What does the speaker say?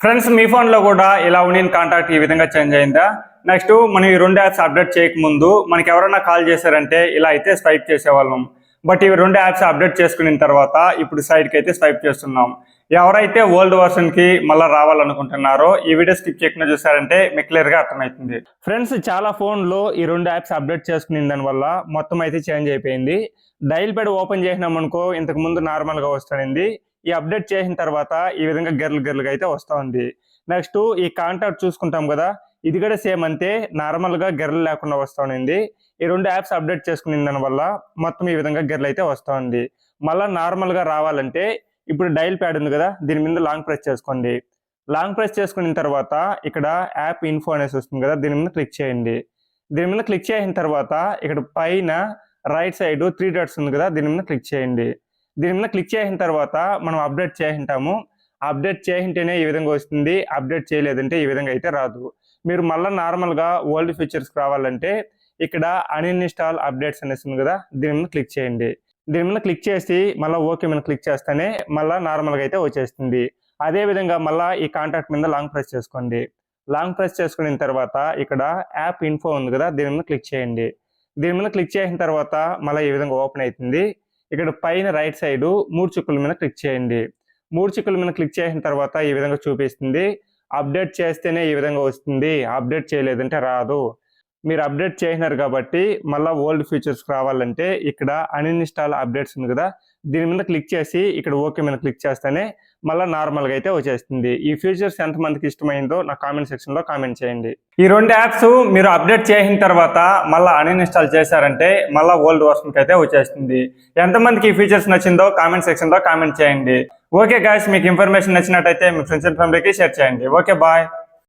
Friends మీ ఫోన్లో కూడా ఇలా ఉండిన కాంటాక్ట్ ఈ విధంగా చేంజ్ అయిందా? నెక్స్ట్ మనం ఈ రెండు యాప్స్ అప్డేట్ చేయకముందు మనకి ఎవరైనా కాల్ చేశారంటే ఇలా అయితే స్వైప్ చేసేవాళ్ళం. బట్ ఇవి రెండు యాప్స్ అప్డేట్ చేసుకున్న తర్వాత ఇప్పుడు సైడ్కి అయితే స్వైప్ చేస్తున్నాం. ఎవరైతే ఓల్డ్ వర్షన్కి మళ్ళీ రావాలనుకుంటున్నారో ఈ వీడియో స్కిప్ చేయకుండా చూసారంటే మీకు క్లియర్గా అర్థమవుతుంది. ఫ్రెండ్స్ చాలా ఫోన్లో ఈ రెండు యాప్స్ అప్డేట్ చేసుకునే దానివల్ల మొత్తం అయితే చేంజ్ అయిపోయింది. డైల్ ప్యాడ్ ఓపెన్ చేసినాం అనుకో ఇంతకు ముందు నార్మల్గా వస్తుంది ఈ అప్డేట్ చేసిన తర్వాత ఈ విధంగా గెర్లు గర్ల్గా అయితే వస్తుంది నెక్స్ట్ ఈ కాంటాక్ట్ చూసుకుంటాం కదా ఇది కూడా సేమ్ అంతే నార్మల్గా గెర్లు లేకుండా వస్తుంది ఈ రెండు యాప్స్ అప్డేట్ చేసుకునే దాని వల్ల మొత్తం ఈ విధంగా గెర్లు అయితే వస్తుంది మళ్ళీ నార్మల్గా రావాలంటే ఇప్పుడు డైల్ ప్యాడ్ ఉంది కదా దీని మీద లాంగ్ ప్రెస్ చేసుకోండి. లాంగ్ ప్రెస్ చేసుకున్న తర్వాత ఇక్కడ యాప్ ఇన్ఫో అనేసి వస్తుంది కదా దీని మీద క్లిక్ చేయండి. దీని మీద క్లిక్ చేసిన తర్వాత ఇక్కడ పైన రైట్ సైడ్ త్రీ డాట్స్ ఉంది కదా దీని మీద క్లిక్ చేయండి. దీని మీద క్లిక్ చేసిన తర్వాత మనం అప్డేట్ చేసింటాము. అప్డేట్ చేసింటేనే ఈ విధంగా వస్తుంది. అప్డేట్ చేయలేదంటే ఈ విధంగా అయితే రాదు. మీరు మళ్ళీ నార్మల్గా ఓల్డ్ ఫీచర్స్కి రావాలంటే ఇక్కడ అన్ఇన్స్టాల్ అప్డేట్స్ అనేసి కదా దీని మీద క్లిక్ చేయండి. దీని మీద క్లిక్ చేసి మళ్ళీ ఓకే మీద క్లిక్ చేస్తేనే మళ్ళీ నార్మల్గా అయితే వచ్చేస్తుంది. అదే విధంగా మళ్ళీ ఈ కాంటాక్ట్ మీద లాంగ్ ప్రెస్ చేసుకోండి. లాంగ్ ప్రెస్ చేసుకున్న తర్వాత ఇక్కడ యాప్ ఇన్ఫో ఉంది కదా దీని మీద క్లిక్ చేయండి. దీని మీద క్లిక్ చేసిన తర్వాత మళ్ళీ ఈ విధంగా ఓపెన్ అవుతుంది. ఇక్కడ పైన రైట్ సైడ్ మూడు చుక్కల మీద క్లిక్ చేయండి. మూడు చుక్కల మీద క్లిక్ చేసిన తర్వాత ఈ విధంగా చూపిస్తుంది. అప్డేట్ చేస్తేనే ఈ విధంగా వస్తుంది. అప్డేట్ చేయలేదంటే రాదు. మీరు అప్డేట్ చేసినారు కాబట్టి మళ్ళీ ఓల్డ్ ఫీచర్స్కి రావాలంటే ఇక్కడ అన్ఇన్స్టాల్ అప్డేట్స్ ఉంది కదా దీని మీద క్లిక్ చేసి ఇక్కడ ఓకే మీద క్లిక్ చేస్తేనే మళ్ళీ నార్మల్గా అయితే వచ్చేస్తుంది. ఈ ఫీచర్స్ ఎంతమందికి ఇష్టమైందో నా కామెంట్ సెక్షన్లో కామెంట్ చేయండి. ఈ రెండు యాప్స్ మీరు అప్డేట్ చేసిన తర్వాత మళ్ళీ అన్ఇన్స్టాల్ చేశారంటే మళ్ళీ ఓల్డ్ వర్షన్కి అయితే వచ్చేస్తుంది. ఎంతమందికి ఈ ఫీచర్స్ నచ్చిందో కామెంట్ సెక్షన్లో కామెంట్ చేయండి. ఓకే గాయస్ మీకు ఇన్ఫర్మేషన్ నచ్చినట్టయితే మీ ఫ్రెండ్స్ అండ్ ఫ్యామిలీకి షేర్ చేయండి. Okay bye